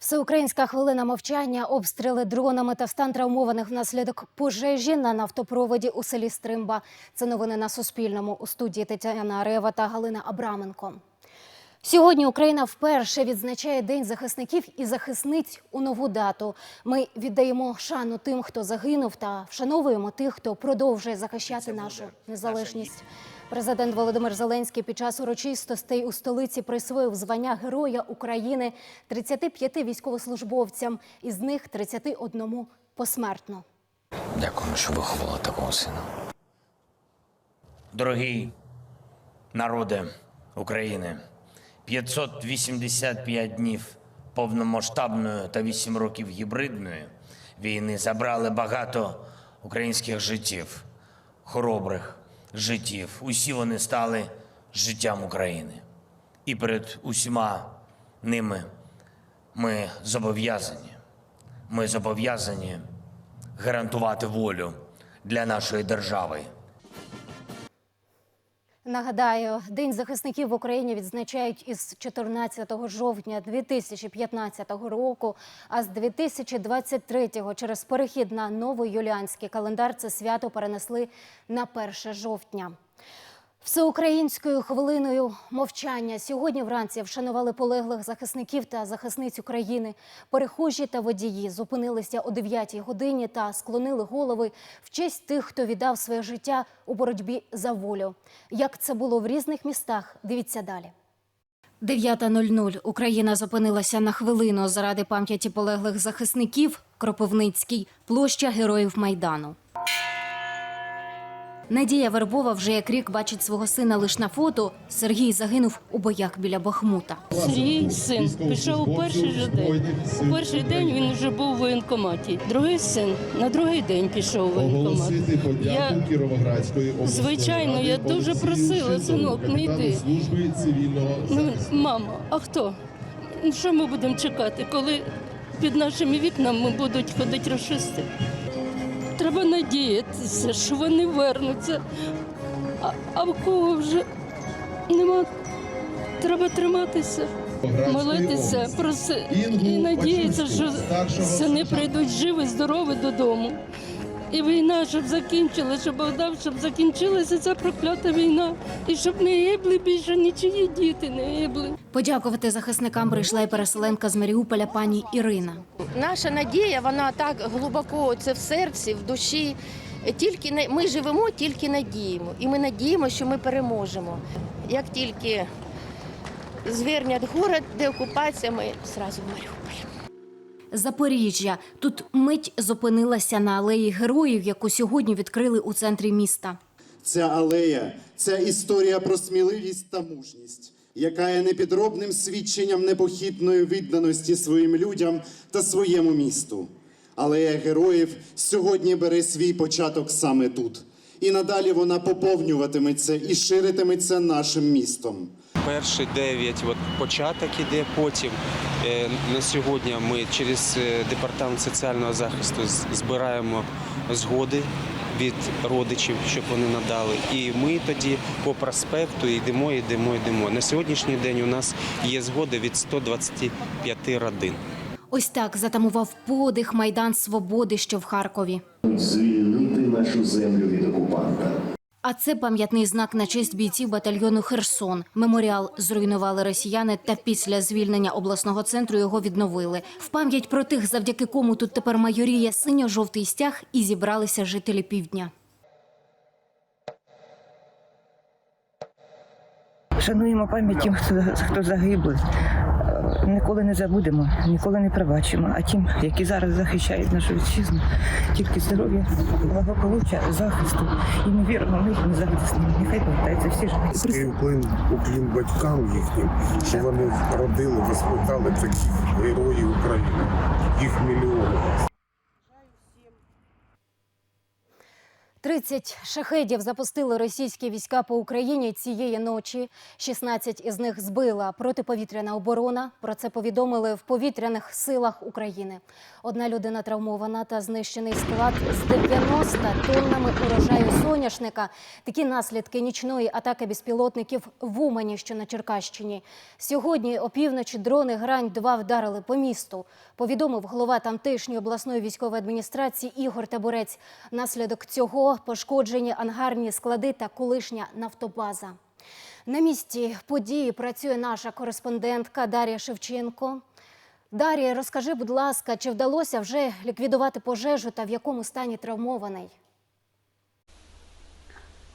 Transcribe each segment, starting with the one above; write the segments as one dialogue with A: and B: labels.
A: Всеукраїнська хвилина мовчання, обстріли дронами та стан травмованих внаслідок пожежі на нафтопроводі у селі Стримба. Це новини на Суспільному. У студії Тетяна Рева та Галина Абраменко. Сьогодні Україна вперше відзначає День захисників і захисниць у нову дату. Ми віддаємо шану тим, хто загинув, та вшановуємо тих, хто продовжує захищати нашу незалежність. Президент Володимир Зеленський під час урочистостей у столиці присвоїв звання Героя України 35 військовослужбовцям, із них 31 посмертно.
B: Дякую, що виховала такого сина. Дорогий народе України, 585 днів повномасштабної та 8 років гібридної війни забрали багато українських життів, хоробрих життів. Усі вони стали життям України. І перед усіма ними ми зобов'язані. Ми зобов'язані гарантувати волю для нашої держави.
A: Нагадаю, День захисників в Україні відзначають із 14 жовтня 2015 року, а з 2023-го через перехід на новий юліанський календар це свято перенесли на 1 жовтня. Всеукраїнською хвилиною мовчання сьогодні вранці вшанували полеглих захисників та захисниць України. Перехожі та водії зупинилися о 9 годині та склонили голови в честь тих, хто віддав своє життя у боротьбі за волю. Як це було в різних містах? Дивіться далі. 9.00. Україна зупинилася на хвилину заради пам'яті полеглих захисників. Кропивницький, площа Героїв Майдану. Надія Вербова вже як рік бачить свого сина лише на фото. Сергій загинув у боях біля Бахмута.
C: Сергій син пішов у перший же день. У перший день він вже був у воєнкоматі. Другий син на другий день пішов у воєнкомат. Я звичайно, я дуже просила, синок, не йди. ну, мама, а хто? Ну, Що ми будемо чекати, коли під нашими вікнами будуть ходити расисти? Треба надіятися, що вони вернуться. А, а в кого вже нема. Треба триматися. молитися, проси і надіятися, що сини прийдуть живі, здорові додому. І війна, щоб закінчилася, щоб Богдан, щоб закінчилася ця проклята війна, і щоб не гибли більше нічиї діти не гибли.
A: Подякувати захисникам прийшла й переселенка з Маріуполя пані Ірина.
D: Наша надія, вона так глибоко це в серці, в душі. Тільки ми живемо, тільки надіємо. І ми надіємо, що ми переможемо. Як тільки звернять город, де окупація, ми одразу в Маріуполь.
A: Запоріжжя. Тут мить зупинилася на алеї героїв, яку сьогодні відкрили у центрі міста.
E: Ця алея це історія про сміливість та мужність, яка є непідробним свідченням непохитної відданості своїм людям та своєму місту. Алея героїв сьогодні бере свій початок саме тут. І надалі вона поповнюватиметься і ширитиметься нашим містом.
F: Перші дев'ять от початок іде. Потім е, на сьогодні ми через е, департамент соціального захисту збираємо згоди від родичів, щоб вони надали. І ми тоді по проспекту йдемо, йдемо, йдемо. На сьогоднішній день у нас є згоди від 125 родин.
A: Ось так затамував подих майдан свободи, що в Харкові.
G: звільнити нашу землю від окупанта.
A: А це пам'ятний знак на честь бійців батальйону Херсон. Меморіал зруйнували росіяни, та після звільнення обласного центру його відновили. В пам'ять про тих, завдяки кому тут тепер майоріє синьо-жовтий стяг, і зібралися жителі півдня.
H: Шануємо пам'ять тим, хто, загиблий. Ніколи не забудемо, ніколи не пробачимо. А тим, які зараз захищають нашу вітчизну, тільки здоров'я, благополуччя, захисту і невірно мир незахисним. Нехай повертається всі ж
I: плин уклін батькам їхнім, що вони родили, воспитали таких героїв України. Їх мільйони.
A: 30 шахедів запустили російські війська по Україні цієї ночі. 16 із них збила протиповітряна оборона. Про це повідомили в повітряних силах України. Одна людина травмована та знищений склад з 90 тоннами урожаю соняшника. Такі наслідки нічної атаки безпілотників в Умані, що на Черкащині. Сьогодні опівночі дрони Грань-2 вдарили по місту. Повідомив голова тамтешньої обласної військової адміністрації Ігор Табурець. Наслідок цього пошкоджені ангарні склади та колишня нафтобаза. На місці події працює наша кореспондентка Дар'я Шевченко. Дар'я, розкажи, будь ласка, чи вдалося вже ліквідувати пожежу та в якому стані травмований?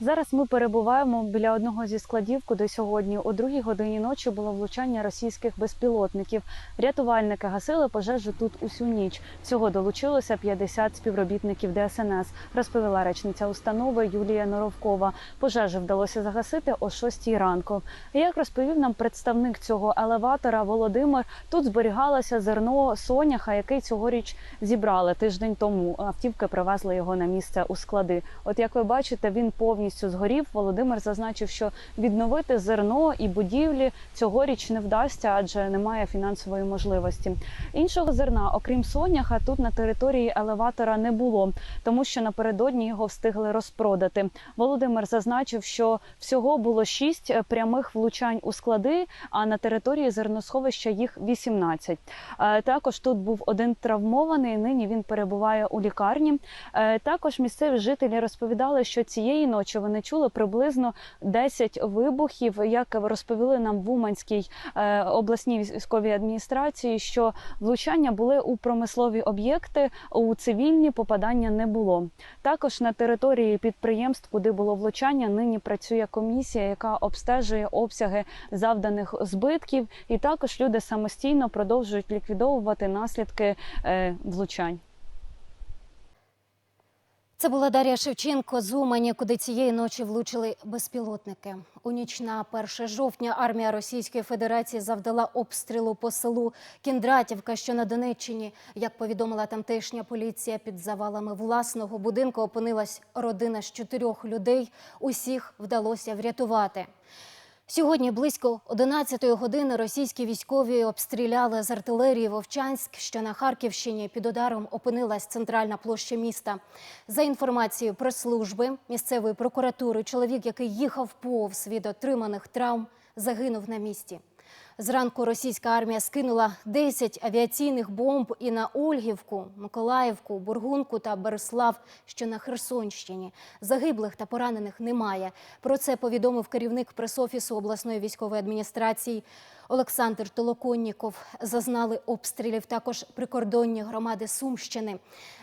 J: Зараз ми перебуваємо біля одного зі складів, куди сьогодні о другій годині ночі було влучання російських безпілотників. Рятувальники гасили пожежу тут усю ніч. Всього долучилося 50 співробітників ДСНС, розповіла речниця установи Юлія Норовкова. Пожежу вдалося загасити о 6 ранку. Як розповів нам представник цього елеватора Володимир, тут зберігалося зерно соняха, який цьогоріч зібрали тиждень тому. Автівки привезли його на місце у склади. От як ви бачите, він повністю згорів. Володимир зазначив, що відновити зерно і будівлі цьогоріч не вдасться, адже немає фінансової можливості. Іншого зерна, окрім соняха, тут на території елеватора не було, тому що напередодні його встигли розпродати. Володимир зазначив, що всього було шість прямих влучань у склади, а на території зерносховища їх 18. Е, Також тут був один травмований. Нині він перебуває у лікарні. Е, Також місцеві жителі розповідали, що цієї ночі вони чули приблизно 10 вибухів. Як розповіли нам в Уманській е, обласній військовій адміністрації, що влучання були у промислові об'єкти, у цивільні попадання не було. Також на території підприємств, куди було влучання, нині працює комісія, яка обстежує обсяги завданих збитків, і також люди самостійно продовжують ліквідовувати наслідки е, влучань.
A: Це була Дар'я Шевченко з Умані, куди цієї ночі влучили безпілотники. У ніч на 1 жовтня армія Російської Федерації завдала обстрілу по селу Кіндратівка, що на Донеччині. Як повідомила тамтешня поліція, під завалами власного будинку опинилась родина з чотирьох людей. Усіх вдалося врятувати. Сьогодні близько 11-ї години російські військові обстріляли з артилерії Вовчанськ, що на Харківщині під ударом опинилась центральна площа міста. За інформацією прес-служби місцевої прокуратури, чоловік, який їхав повз від отриманих травм, загинув на місці. Зранку російська армія скинула 10 авіаційних бомб і на Ольгівку, Миколаївку, Бургунку та Береслав, що на Херсонщині. Загиблих та поранених немає. Про це повідомив керівник пресофісу обласної військової адміністрації Олександр Толоконніков. Зазнали обстрілів також прикордонні громади Сумщини.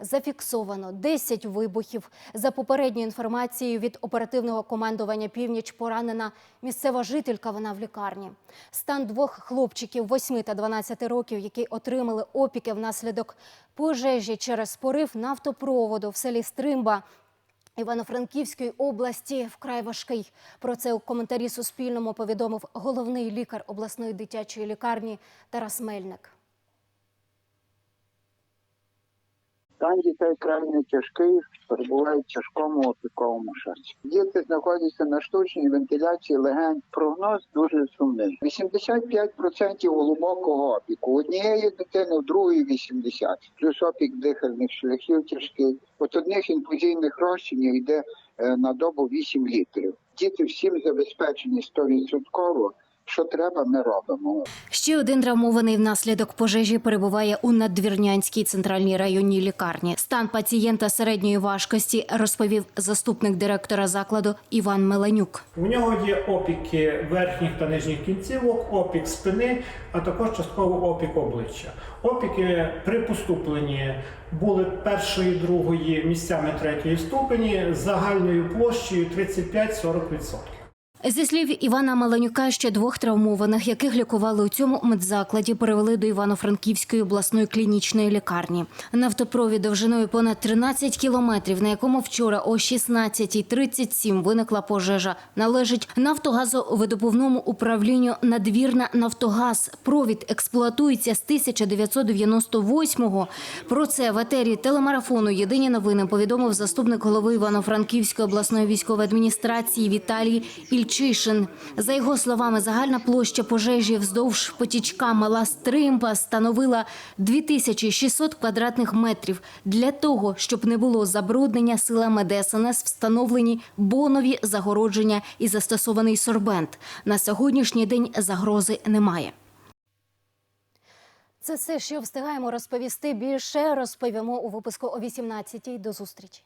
A: Зафіксовано 10 вибухів. За попередньою інформацією від оперативного командування Північ поранена місцева жителька. Вона в лікарні. Стан двох хлопчиків 8 та 12 років, які отримали опіки внаслідок пожежі через порив нафтопроводу в селі Стримба. Івано-Франківської області вкрай важкий. Про це у коментарі Суспільному повідомив головний лікар обласної дитячої лікарні Тарас Мельник.
K: Стан дітей крайне тяжкий, перебувають в тяжкому опіковому шоці. Діти знаходяться на штучній вентиляції легень. Прогноз дуже сумний. 85% глибокого опіку. Однієї дитини, у другої 80. Плюс опік дихальних шляхів тяжкий. От одних інфузійних розчинів йде е, на добу 8 літрів. Діти всім забезпечені 100%. Що треба, ми робимо.
A: Ще один травмований внаслідок пожежі перебуває у надвірнянській центральній районній лікарні. Стан пацієнта середньої важкості розповів заступник директора закладу Іван Меленюк.
L: У нього є опіки верхніх та нижніх кінцівок, опік спини, а також частково опік обличчя. Опіки при поступленні були першої, другої місцями третьої ступені з загальною площею 35-40%.
A: Зі слів Івана Маленюка, ще двох травмованих, яких лікували у цьому медзакладі, перевели до Івано-Франківської обласної клінічної лікарні. Нафтопровід довжиною понад 13 кілометрів, на якому вчора о 16.37 виникла пожежа, належить нафтогазовидобувному управлінню «Надвірна Нафтогаз». Провід експлуатується з 1998-го. Про це в етері телемарафону «Єдині новини» повідомив заступник голови Івано-Франківської обласної військової адміністрації Віталій Ільчишин. За його словами, загальна площа пожежі вздовж потічка Мала Стримпа становила 2600 квадратних метрів. Для того, щоб не було забруднення, силами ДСНС встановлені бонові загородження і застосований сорбент. На сьогоднішній день загрози немає. Це все, що встигаємо розповісти. Більше розповімо у випуску о 18-й. До зустрічі.